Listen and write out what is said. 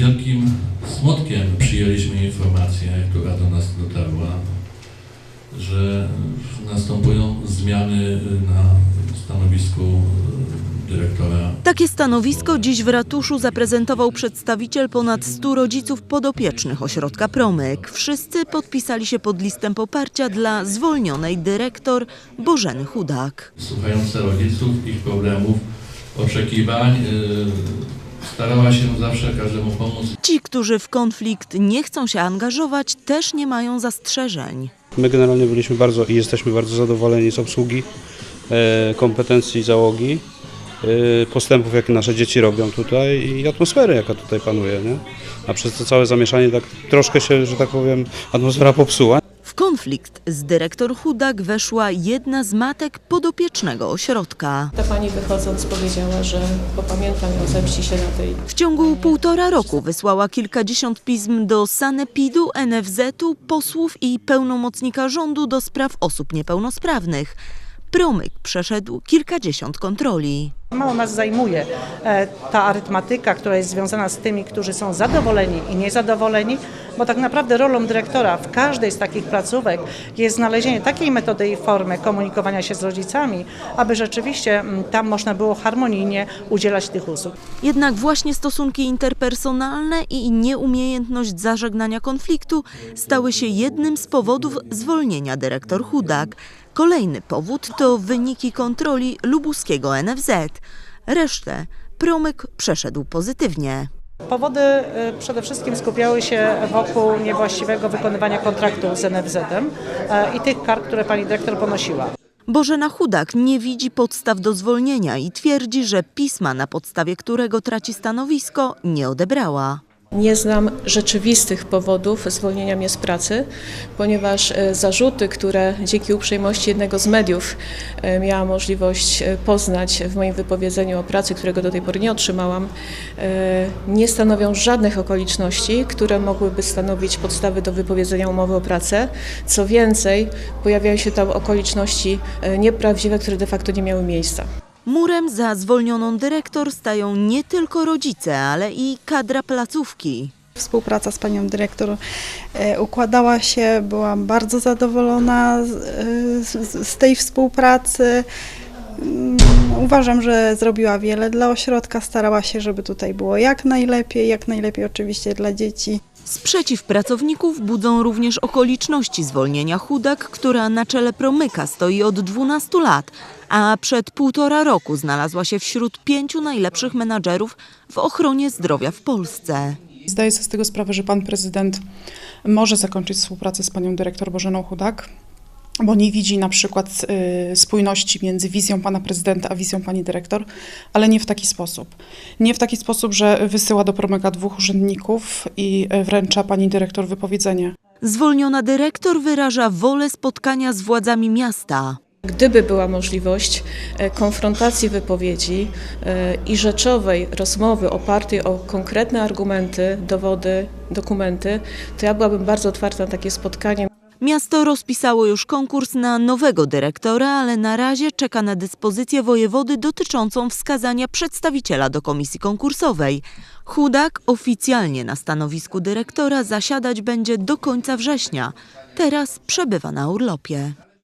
wielkim smutkiem przyjęliśmy informację, która do nas dotarła, że następują zmiany na stanowisku dyrektora. Takie stanowisko dziś w ratuszu zaprezentował przedstawiciel ponad 100 rodziców podopiecznych ośrodka Promyk. Wszyscy podpisali się pod listem poparcia dla zwolnionej dyrektor Bożeny Chudak. Słuchając rodziców, ich problemów, oczekiwań, yy, starała się zawsze każdemu pomóc. Ci, którzy w konflikt nie chcą się angażować, też nie mają zastrzeżeń. My generalnie byliśmy bardzo i jesteśmy bardzo zadowoleni z obsługi, e, kompetencji załogi, e, postępów, jakie nasze dzieci robią tutaj i atmosfery, jaka tutaj panuje. Nie? A przez to całe zamieszanie tak troszkę się, że tak powiem, atmosfera popsuła. Konflikt z dyrektor Chudak weszła jedna z matek podopiecznego ośrodka. Ta pani wychodząc powiedziała, że popamiętam ją, zemści się na tej W ciągu półtora roku wysłała kilkadziesiąt pism do Sanepidu, NFZ-u, posłów i pełnomocnika rządu do spraw osób niepełnosprawnych. Promyk przeszedł kilkadziesiąt kontroli. Mało nas zajmuje e, ta arytmatyka, która jest związana z tymi, którzy są zadowoleni i niezadowoleni, bo tak naprawdę rolą dyrektora w każdej z takich placówek jest znalezienie takiej metody i formy komunikowania się z rodzicami, aby rzeczywiście mm, tam można było harmonijnie udzielać tych usług. Jednak właśnie stosunki interpersonalne i nieumiejętność zażegnania konfliktu stały się jednym z powodów zwolnienia dyrektor Chudak. Kolejny powód to wyniki kontroli lubuskiego NFZ. Resztę Promyk przeszedł pozytywnie. Powody e, przede wszystkim skupiały się wokół niewłaściwego wykonywania kontraktu z NFZ-em e, i tych kar, które pani dyrektor ponosiła. Bożena Chudak nie widzi podstaw do zwolnienia i twierdzi, że pisma, na podstawie którego traci stanowisko, nie odebrała. Nie znam rzeczywistych powodów zwolnienia mnie z pracy, ponieważ e, zarzuty, które dzięki uprzejmości jednego z mediów e, miała możliwość e, poznać w moim wypowiedzeniu o pracy, którego do tej pory nie otrzymałam, nie stanowią żadnych okoliczności, które mogłyby stanowić podstawy do wypowiedzenia umowy o pracę. Co więcej, pojawiają się tam okoliczności nieprawdziwe, które de facto nie miały miejsca. Murem za zwolnioną dyrektor stają nie tylko rodzice, ale i kadra placówki. Współpraca z panią dyrektor e, układała się, byłam bardzo zadowolona z, e, tej współpracy. Mm, Uważam, że zrobiła wiele dla ośrodka, starała się, żeby tutaj było jak najlepiej, jak najlepiej oczywiście dla dzieci. Sprzeciw pracowników budzą również okoliczności zwolnienia Chudak, która na czele Promyka stoi od 12 lat, a przed półtora roku znalazła się wśród pięciu najlepszych menadżerów w ochronie zdrowia w Polsce. Zdaję sobie z tego sprawę, że pan prezydent może zakończyć współpracę z panią dyrektor Bożeną Chudak, bo nie widzi na przykład y, spójności między wizją pana prezydenta a wizją pani dyrektor, ale nie w taki sposób. Nie w taki sposób, że wysyła do promyka dwóch urzędników i y, wręcza pani dyrektor wypowiedzenie. Zwolniona dyrektor wyraża wolę spotkania z władzami miasta. Gdyby była możliwość e, konfrontacji wypowiedzi e, i rzeczowej rozmowy opartej o konkretne argumenty, dowody, dokumenty, to ja byłabym bardzo otwarta na takie spotkanie. Miasto rozpisało już konkurs na nowego dyrektora, ale na razie czeka na dyspozycję wojewody dotyczącą wskazania przedstawiciela do komisji konkursowej. Chudak oficjalnie na stanowisku dyrektora zasiadać będzie do końca września. Teraz przebywa na urlopie.